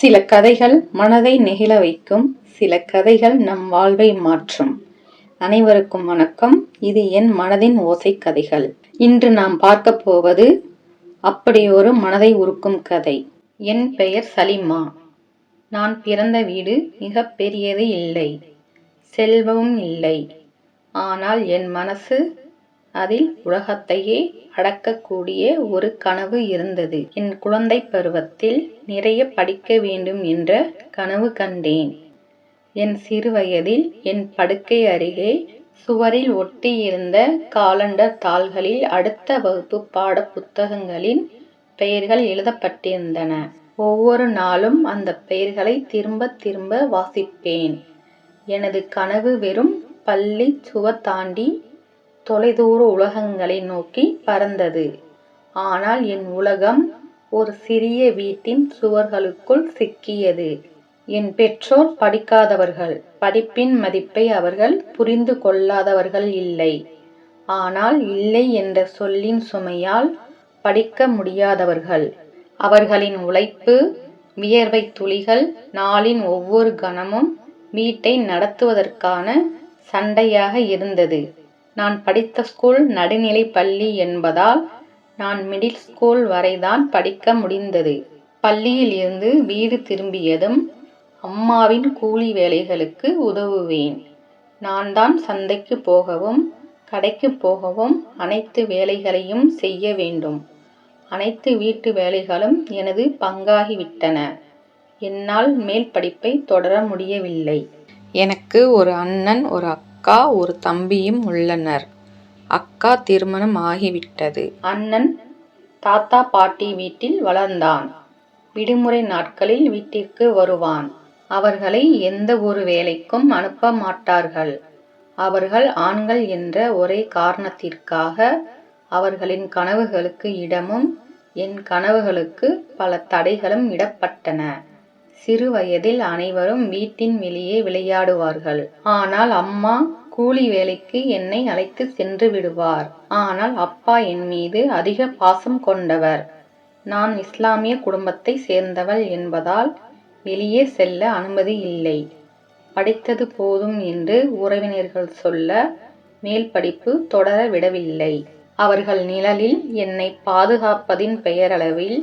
சில கதைகள் மனதை நெகிழ வைக்கும் சில கதைகள் நம் வாழ்வை மாற்றும். அனைவருக்கும் வணக்கம். இது என் மனதின் ஓசை கதைகள். இன்று நாம் பார்க்க போவது அப்படியொரு மனதை உருக்கும் கதை. என் பெயர் சலிமா. நான் பிறந்த வீடு மிக பெரியது இல்லை. செல்வமும் இல்லை. ஆனால் என் மனசு அதில் உலகத்தையே அடக்கக்கூடிய ஒரு கனவு இருந்தது. என் குழந்தை பருவத்தில் நிறைய படிக்க வேண்டும் என்ற கனவு கண்டேன். என் சிறுவயதில் என் படுக்கை அருகே சுவரில் ஒட்டியிருந்த காலண்டர் தாள்களில் அடுத்த வகுப்பு பாட புத்தகங்களின் பெயர்கள் எழுதப்பட்டிருந்தன. ஒவ்வொரு நாளும் அந்த பெயர்களை திரும்ப திரும்ப வாசிப்பேன். எனது கனவு வெறும் பள்ளி சுவர் தாண்டி தொலைதூர உலகங்களை நோக்கி பறந்தது. ஆனால் என் உலகம் ஒரு சிறிய வீட்டின் சுவர்களுக்குள் சிக்கியது. என் பெற்றோர் படிக்காதவர்கள் படிப்பின் மதிப்பை அவர்கள் புரிந்து கொள்ளாதவர்கள் இல்லை. ஆனால் இல்லை என்ற சொல்லின் சுமையால் படிக்க முடியாதவர்கள். அவர்களின் உழைப்பு வியர்வை துளிகள் நாளின் ஒவ்வொரு கணமும் வீட்டை நடத்துவதற்கான சண்டையாக இருந்தது. நான் படித்த ஸ்கூல் நடுநிலை பள்ளி என்பதால் நான் மிடில் ஸ்கூல் வரைதான் படிக்க முடிந்தது. பள்ளியில் இருந்து வீடு திரும்பியதும் அம்மாவின் கூலி வேலைகளுக்கு உதவுவேன். நான் தான் சந்தைக்கு போகவும் கடைக்கு போகவும் அனைத்து வேலைகளையும் செய்ய வேண்டும். அனைத்து வீட்டு வேலைகளும் எனது பங்காகிவிட்டன. என்னால் மேல் படிப்பை தொடர முடியவில்லை. எனக்கு ஒரு அண்ணன் ஒரு அக்கா அக்கா ஒரு தம்பியும் உள்ளனர். அக்கா திருமணம் ஆகிவிட்டது. அண்ணன் தாத்தா பாட்டி வீட்டில் வளர்ந்தான். விடுமுறை நாட்களில் வீட்டிற்கு வருவான். அவர்களை எந்த ஒரு வேலைக்கும் அனுப்ப மாட்டார்கள். அவர்கள் ஆண்கள் என்ற ஒரே காரணத்திற்காக அவர்களின் கனவுகளுக்கு இடமும் என் கனவுகளுக்கு பல தடைகளும் இடப்பட்டன. சிறு வயதில் அனைவரும் வீட்டின் வெளியே விளையாடுவார்கள். ஆனால் அம்மா கூலி வேலைக்கு என்னை அழைத்து சென்று விடுவார். ஆனால் அப்பா என் மீது அதிக பாசம் கொண்டவர். நான் இஸ்லாமிய குடும்பத்தை சேர்ந்தவள் என்பதால் வெளியே செல்ல அனுமதி இல்லை. படித்தது போதும் என்று உறவினர்கள் சொல்ல மேல் படிப்பு தொடர விடவில்லை. அவர்கள் நிழலில் என்னை பாதுகாப்பதின் பெயரளவில்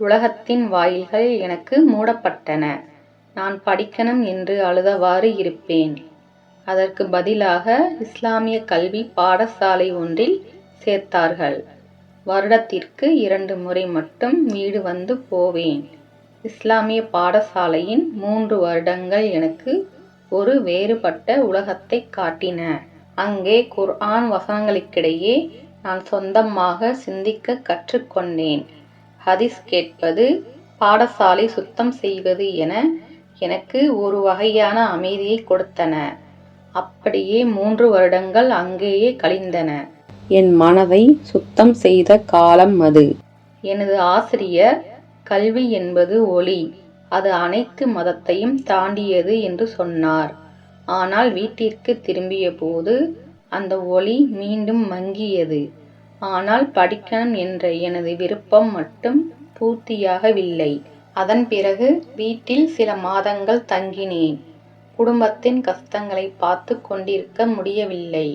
உலகத்தின் வாயில்கள் எனக்கு மூடப்பட்டன. நான் படிக்கணும் என்று அழுதவாறு இருப்பேன். அதற்கு பதிலாக இஸ்லாமிய கல்வி பாடசாலை ஒன்றில் சேர்த்தார்கள். வருடத்திற்கு இரண்டு முறை மட்டும் வீடு வந்து போவேன். இஸ்லாமிய பாடசாலையின் மூன்று வருடங்கள் எனக்கு ஒரு வேறுபட்ட உலகத்தை காட்டின. அங்கே குர்ஆன் வசனங்களுக்கிடையே நான் சொந்தமாக சிந்திக்க கற்றுக்கொண்டேன். ஹதீஸ் கேட்பது பாடசாலை சுத்தம் செய்வது என எனக்கு ஒரு வகையான அமைதியை கொடுத்தன. அப்படியே மூன்று வருடங்கள் அங்கேயே கழிந்தன. என் மனதை சுத்தம் செய்த காலம் அது. எனது ஆசிரியர் கல்வி என்பது ஒளி. அது அனைத்து மதத்தையும் தாண்டியது என்று சொன்னார். ஆனால் வீட்டிற்கு திரும்பிய போது அந்த ஒளி மீண்டும் மங்கியது. ஆனால் படிக்கணும் என்ற எனது விருப்பம் மட்டும் பூர்த்தியாகவில்லை. அதன் பிறகு வீட்டில் சில மாதங்கள் தங்கினேன். குடும்பத்தின் கஷ்டங்களை பார்த்து கொண்டிருக்க முடியவில்லை.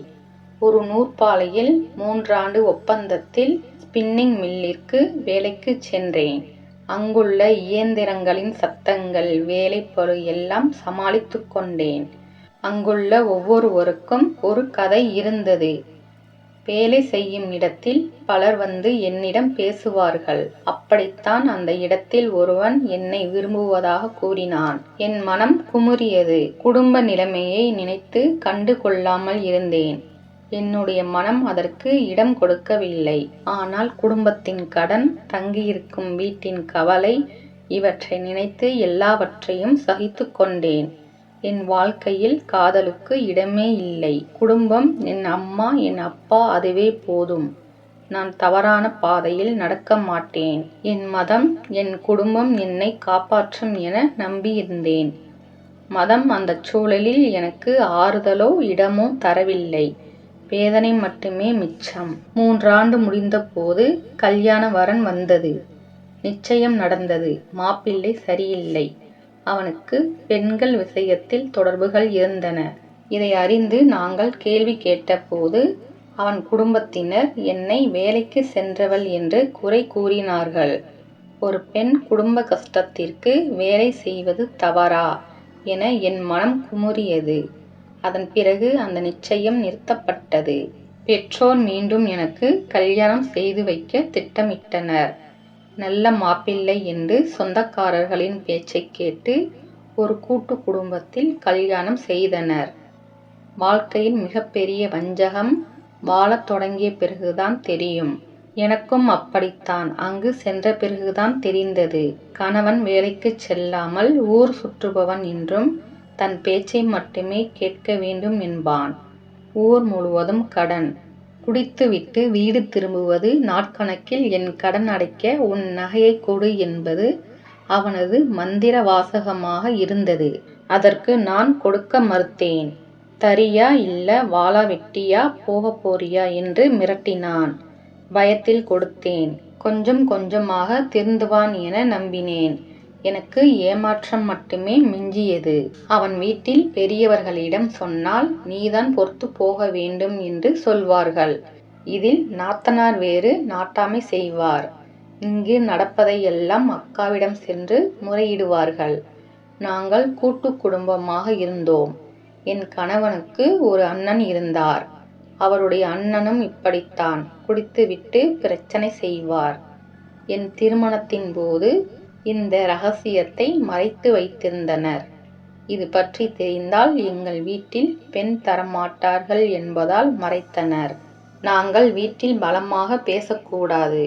ஒரு நூற்பாலையில் மூன்றாண்டு ஒப்பந்தத்தில் ஸ்பின்னிங் மில்லிற்கு வேலைக்கு சென்றேன். அங்குள்ள இயந்திரங்களின் சத்தங்கள் வேலைப்பளு எல்லாம் சமாளித்து கொண்டேன். அங்குள்ள ஒவ்வொருவருக்கும் ஒரு கதை இருந்தது. வேலை செய்யும் இடத்தில் பலர் வந்து என்னிடம் பேசுவார்கள். அப்படித்தான் அந்த இடத்தில் ஒருவன் என்னை விரும்புவதாக கூறினான். என் மனம் குமுறியது. குடும்ப நிலைமையை நினைத்து கண்டு கொள்ளாமல் இருந்தேன். என்னுடைய மனம் அதற்கு இடம் கொடுக்கவில்லை. ஆனால் குடும்பத்தின் கடன் தங்கியிருக்கும் வீட்டின் கவலை இவற்றை நினைத்து எல்லாவற்றையும் சகித்து கொண்டேன். என் வாழ்க்கையில் காதலுக்கு இடமே இல்லை. குடும்பம் என் அம்மா என் அப்பா அதுவே போதும். நான் தவறான பாதையில் நடக்க மாட்டேன். என் மதம் என் குடும்பம் என்னை காப்பாற்றும் என நம்பியிருந்தேன். மதம் அந்த சூழலில் எனக்கு ஆறுதலோ இடமோ தரவில்லை. வேதனை மட்டுமே மிச்சம். மூன்றாண்டு முடிந்தபோது கல்யாண வரன் வந்தது. நிச்சயம் நடந்தது. மாப்பிள்ளை சரியில்லை. அவனுக்கு பெண்கள் விஷயத்தில் தொடர்புகள் இருந்தன. இதை அறிந்து நாங்கள் கேள்வி கேட்டபோது அவன் குடும்பத்தினர் என்னை வேலைக்கு சென்றவள் என்று குறை கூறினார்கள். ஒரு பெண் குடும்ப கஷ்டத்திற்கு வேலை செய்வது தவறா என என் மனம் குமுறியது. அதன் பிறகு அந்த நிச்சயம் நிறுத்தப்பட்டது. பெற்றோர் மீண்டும் எனக்கு கல்யாணம் செய்து வைக்க திட்டமிட்டனர். நல்ல மாப்பிள்ளை என்று சொந்தக்காரர்களின் பேச்சைக் கேட்டு ஒரு கூட்டு குடும்பத்தில் கல்யாணம் செய்தனர். வாழ்க்கையில் மிகப்பெரிய வஞ்சகம் வாழத் தொடங்கிய பிறகுதான் தெரியும். எனக்கும் அப்படித்தான். அங்கு சென்ற பிறகுதான் தெரிந்தது. கணவன் வேலைக்கு செல்லாமல் ஊர் சுற்றுபவன் என்றும் தன் பேச்சை மட்டுமே கேட்க வேண்டும் என்பான். ஊர் முழுவதும் கடன். குடித்துவிட்டு வீடு திரும்புவது நாட்கணக்கில் என் கடன் அடைக்க உன் நகையை கொடு என்பது அவனது மந்திர வாசகமாக இருந்தது. அதற்கு நான் கொடுக்க மறுத்தேன். தரியா இல்ல வாளா வெட்டியா போக போறியா என்று மிரட்டினான். பயத்தில் கொடுத்தேன். கொஞ்சம் கொஞ்சமாக திருந்துவான் என நம்பினேன். எனக்கு ஏமாற்றம் மட்டுமே மிஞ்சியது. அவன் வீட்டில் பெரியவர்களிடம் சொன்னால் நீதான் பொறுத்து போக வேண்டும் என்று சொல்வார்கள். இதில் நாத்தனார் வேறு நாட்டாமை செய்வார். இங்கு நடப்பதையெல்லாம் அக்காவிடம் சென்று முறையிடுவார்கள். நாங்கள் கூட்டு குடும்பமாக இருந்தோம். என் கணவனுக்கு ஒரு அண்ணன் இருந்தார். அவருடைய அண்ணனும் இப்படித்தான். குடித்துவிட்டு பிரச்சனை செய்வார். என் திருமணத்தின் போது இந்த ரகசியத்தை மறைத்து வைத்திருந்தனர். இது பற்றி தெரிந்தால் எங்கள் வீட்டில் பெண் தரமாட்டார்கள் என்பதால் மறைத்தனர். நாங்கள் வீட்டில் பலமாக பேசக்கூடாது.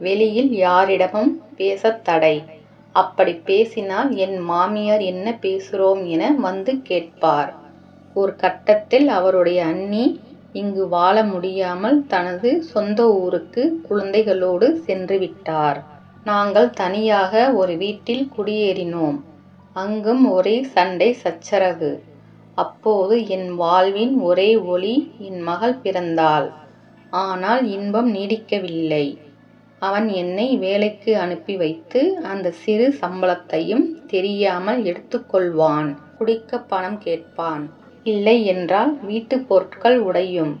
வெளியில் யாரிடமும் பேசத் தடை. அப்படி பேசினால் என் மாமியார் என்ன பேசுகிறோம் என வந்து கேட்பார். ஒரு கட்டத்தில் அவருடைய அண்ணி இங்கு வாழ முடியாமல் தனது சொந்த ஊருக்கு குழந்தைகளோடு சென்று விட்டார். நாங்கள் தனியாக ஒரு வீட்டில் குடியேறினோம். அங்கும் ஒரே சண்டை சச்சரவு. அப்போது என் வாழ்வின் ஒரே ஒளி என் மகள் பிறந்தாள். ஆனால் இன்பம் நீடிக்கவில்லை. அவன் என்னை வேலைக்கு அனுப்பி வைத்து அந்த சிறு சம்பளத்தையும் தெரியாமல் எடுத்துக்கொள்வான். குடிக்க பணம் கேட்பான். இல்லை என்றால் வீட்டு பொருட்கள் உடையும்.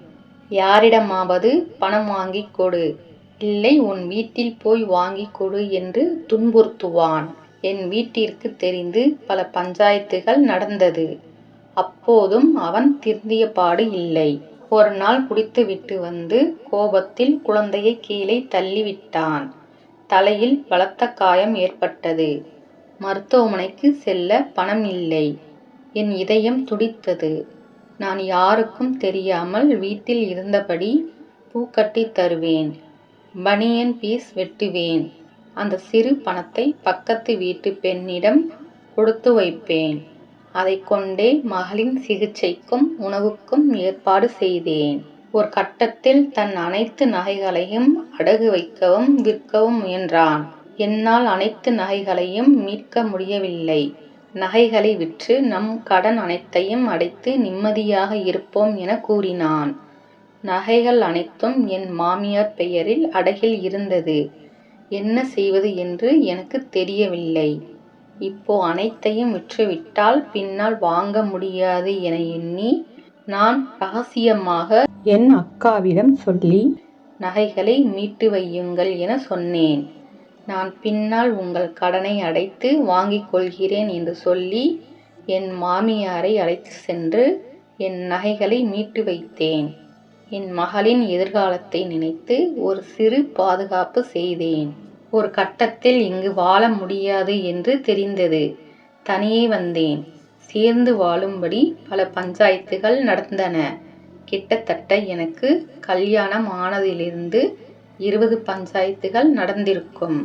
யாரிடமாவது பணம் வாங்கிக் கொடு. இல்லை உன் வீட்டில் போய் வாங்கிக் கொடு என்று துன்புறுத்துவான். என் வீட்டிற்கு தெரிந்து பல பஞ்சாயத்துகள் நடந்தது. அப்போதும் அவன் திருந்திய பாடு இல்லை. ஒரு நாள் குடித்துவிட்டு வந்து கோபத்தில் குழந்தையை கீழே தள்ளிவிட்டான். தலையில் பலத்த காயம் ஏற்பட்டது. மருத்துவமனைக்கு செல்ல பணம் இல்லை. என் இதயம் துடித்தது. நான் யாருக்கும் தெரியாமல் வீட்டில் இருந்தபடி பூக்கட்டி தருவேன். பனியன் பீஸ் வெட்டுவேன். அந்த சிறு பணத்தை பக்கத்து வீட்டு பெண்ணிடம் கொடுத்து வைப்பேன். அதை கொண்டே மகளின் சிகிச்சைக்கும் உணவுக்கும் ஏற்பாடு செய்தேன். ஒரு கட்டத்தில் தன் அனைத்து நகைகளையும் அடகு வைக்கவும் விற்கவும் முயன்றான். என்னால் அனைத்து நகைகளையும் மீட்க முடியவில்லை. நகைகளை விற்று நம் கடன் அனைத்தையும் அடைத்து நிம்மதியாக இருப்போம் என கூறினான். நகைகள் அனைத்தும் என் மாமியார் பெயரில் அடகில் இருந்தது. என்ன செய்வது என்று எனக்கு தெரியவில்லை. இப்போ அனைத்தையும் விற்றுவிட்டால் பின்னால் வாங்க முடியாது என எண்ணி நான் ரகசியமாக என் அக்காவிடம் சொல்லி நகைகளை மீட்டு வையுங்கள் என சொன்னேன். நான் பின்னால் உங்கள் கடனை அடைத்து வாங்கிக் கொள்கிறேன் என்று சொல்லி என் மாமியாரை அழைத்து சென்று என் நகைகளை மீட்டு வைத்தேன். என் மகளின் எதிர்காலத்தை நினைத்து ஒரு சிறு பாதுகாப்பு செய்தேன். ஒரு கட்டத்தில் இங்கு வாழ முடியாது என்று தெரிந்தது. தனியே வந்தேன். சேர்ந்து வாழும்படி பல பஞ்சாயத்துகள் நடந்தன. கிட்டத்தட்ட எனக்கு கல்யாணம் ஆனதிலிருந்து இருபது பஞ்சாயத்துகள் நடந்திருக்கும்.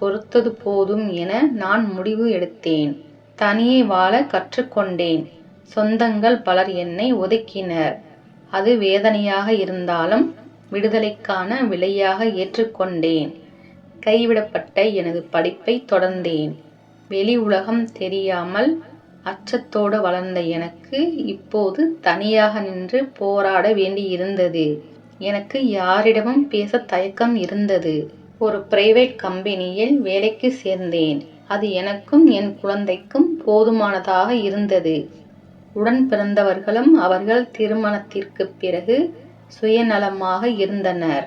பொறுத்தது போதும் என நான் முடிவு எடுத்தேன். தனியே வாழ கற்றுக்கொண்டேன். சொந்தங்கள் பலர் என்னை ஒதுக்கினர். அது வேதனையாக இருந்தாலும் விடுதலைக்கான விலையாக ஏற்றுக்கொண்டேன். கைவிடப்பட்ட எனது படிப்பை தொடர்ந்தேன். வெளி உலகம் தெரியாமல் அச்சத்தோடு வளர்ந்த எனக்கு இப்போது தனியாக நின்று போராட வேண்டியிருந்தது. எனக்கு யாரிடமும் பேச தயக்கம் இருந்தது. ஒரு பிரைவேட் கம்பெனியில் வேலைக்கு சேர்ந்தேன். அது எனக்கும் என் குழந்தைக்கும் போதுமானதாக இருந்தது. உடன் பிறந்தவர்களும் அவர்கள் திருமணத்திற்குப் பிறகு சுயநலமாக இருந்தனர்.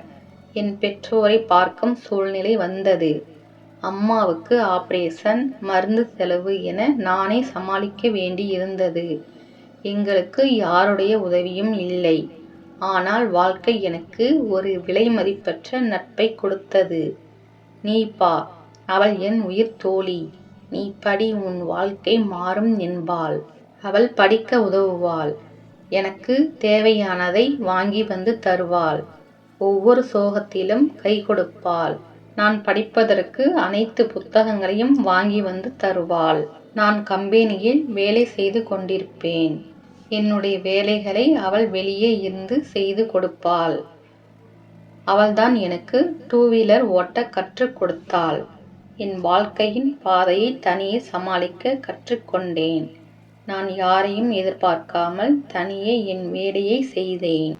என் பெற்றோரை பார்க்கும் சூழ்நிலை வந்தது. அம்மாவுக்கு ஆபரேஷன் மருந்து செலவு என நானே சமாளிக்க வேண்டி இருந்தது எங்களுக்கு யாருடைய உதவியும் இல்லை. ஆனால் வாழ்க்கை எனக்கு ஒரு விலைமதிப்பற்ற நட்பை கொடுத்தது. நீ பா அவள் என் உயிர் தோழி. நீ படி உன் வாழ்க்கை மாறும் என்பாள். அவள் படிக்க உதவுவாள். எனக்கு தேவையானதை வாங்கி வந்து தருவாள். ஒவ்வொரு சோகத்திலும் கை கொடுப்பாள். நான் படிப்பதற்கு அனைத்து புத்தகங்களையும் வாங்கி வந்து தருவாள். நான் கம்பெனியில் வேலை செய்து கொண்டிருப்பேன். என்னுடைய வேலைகளை அவள் வெளியே இருந்து செய்து கொடுப்பாள். அவள்தான் எனக்கு டூ வீலர் ஓட்ட கற்றுக் கொடுத்தாள். என் வாழ்க்கையின் பாதையை தனியே சமாளிக்க கற்றுக்கொண்டேன். நான் யாரையும் எதிர்பார்க்காமல் தனியே என் வேலையை செய்தேன்.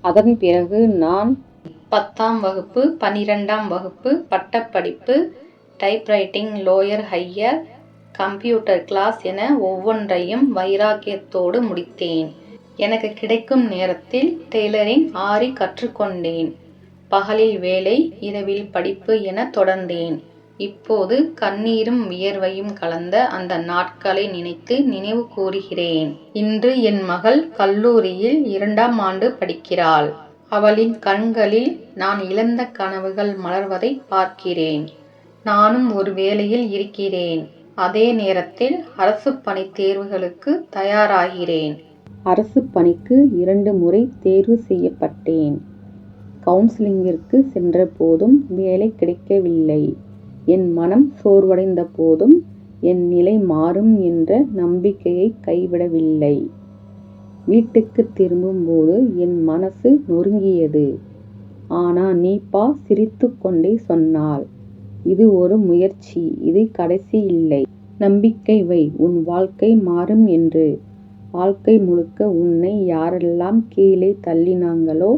அதன் பிறகு நான் பத்தாம் வகுப்பு பன்னிரெண்டாம் வகுப்பு பட்டப்படிப்பு typewriting lower higher computer class என ஒவ்வொன்றையும் வைராக்கியத்தோடு முடித்தேன். எனக்கு கிடைக்கும் நேரத்தில் டெய்லரிங் ஆரி கற்றுக்கொண்டேன். பகலில் வேலை இரவில் படிப்பு என தொடர்ந்தேன். இப்போது கண்ணீரும் வியர்வையும் கலந்த அந்த நாட்களை நினைத்து நினைவு கூறுகிறேன். இன்று என் மகள் கல்லூரியில் இரண்டாம் ஆண்டு படிக்கிறாள். அவளின் கண்களில் நான் இழந்த கனவுகள் மலர்வதை பார்க்கிறேன். நானும் ஒரு வேலையில் இருக்கிறேன். அதே நேரத்தில் அரசு பணி தேர்வுகளுக்கு தயாராகிறேன். அரசு பணிக்கு இரண்டு முறை தேர்வு செய்யப்பட்டேன். கவுன்சிலிங்கிற்கு சென்ற போதும் வேலை கிடைக்கவில்லை. என் மனம் சோர்வடைந்த போதும் என் நிலை மாறும் என்ற நம்பிக்கையை கைவிடவில்லை. வீட்டுக்கு திரும்பும்போது என் மனசு நொறுங்கியது. ஆனா நீப்பா சிரித்து கொண்டே சொன்னாள் இது ஒரு முயற்சி இது கடைசி இல்லை. நம்பிக்கை வை உன் வாழ்க்கை மாறும் என்று. வாழ்க்கை முழுக்க உன்னை யாரெல்லாம் கீழே தள்ளினாங்களோ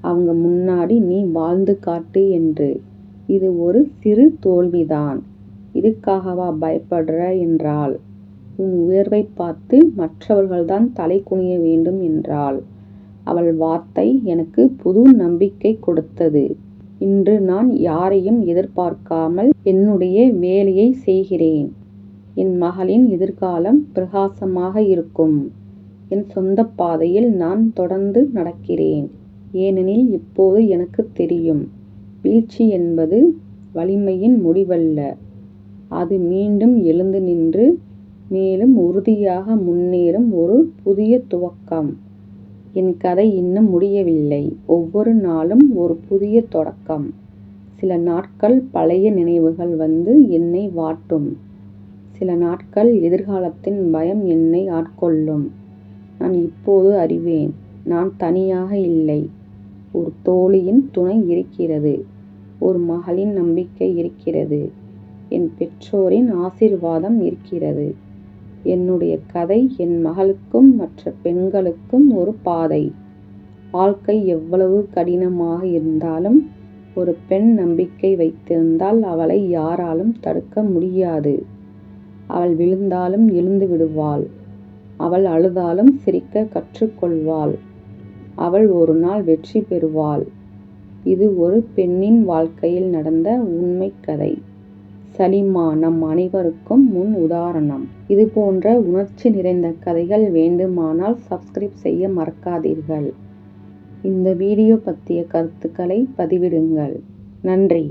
அவங்க முன்னாடி நீ வாழ்ந்து காட்டு என்று. இது ஒரு சிறு தோல்விதான். இதுக்காகவா பயப்படுற? என்றாள். உன் உயர்வை பார்த்து மற்றவர்கள்தான் தலை குனிய வேண்டும் என்றாள். அவள் வார்த்தை எனக்கு புது நம்பிக்கை கொடுத்தது. இன்று நான் யாரையும் எதிர்பார்க்காமல் என்னுடைய வேலையை செய்கிறேன். என் மகளின் எதிர்காலம் பிரகாசமாக இருக்கும். என் சொந்த பாதையில் நான் தொடர்ந்து நடக்கிறேன். ஏனெனில் இப்போது எனக்கு தெரியும். வீழ்ச்சி என்பது வலிமையின் முடிவல்ல. அது மீண்டும் எழுந்து நின்று மேலும் உறுதியாக முன்னேறும் ஒரு புதிய துவக்கம். என் கதை இன்னும் முடியவில்லை. ஒவ்வொரு நாளும் ஒரு புதிய தொடக்கம். சில நாட்கள் பழைய நினைவுகள் வந்து என்னை வாட்டும். சில நாட்கள் எதிர்காலத்தின் பயம் என்னை ஆட்கொள்ளும். நான் இப்போது அறிவேன். நான் தனியாக இல்லை. ஒரு தோழியின் துணை இருக்கிறது. ஒரு மகளின் நம்பிக்கை இருக்கிறது. என் பெற்றோரின் ஆசீர்வாதம் இருக்கிறது. என்னுடைய கதை என் மகளுக்கும் மற்ற பெண்களுக்கும் ஒரு பாதை. வாழ்க்கை எவ்வளவு கடினமாக இருந்தாலும் ஒரு பெண் நம்பிக்கை வைத்திருந்தால் அவளை யாராலும் தடுக்க முடியாது. அவள் விழுந்தாலும் எழுந்து விடுவாள். அவள் அழுதாலும் சிரிக்க கற்றுக்கொள்வாள். அவள் ஒரு நாள் வெற்றி பெறுவாள். இது ஒரு பெண்ணின் வாழ்க்கையில் நடந்த உண்மை கதை. சலிமா நம் அனைவருக்கும் முன் உதாரணம். இது போன்ற உணர்ச்சி நிறைந்த கதைகள் வேண்டுமானால் சப்ஸ்கிரைப் செய்ய மறக்காதீர்கள். இந்த வீடியோ பற்றிய கருத்துக்களை பதிவிடுங்கள். நன்றி.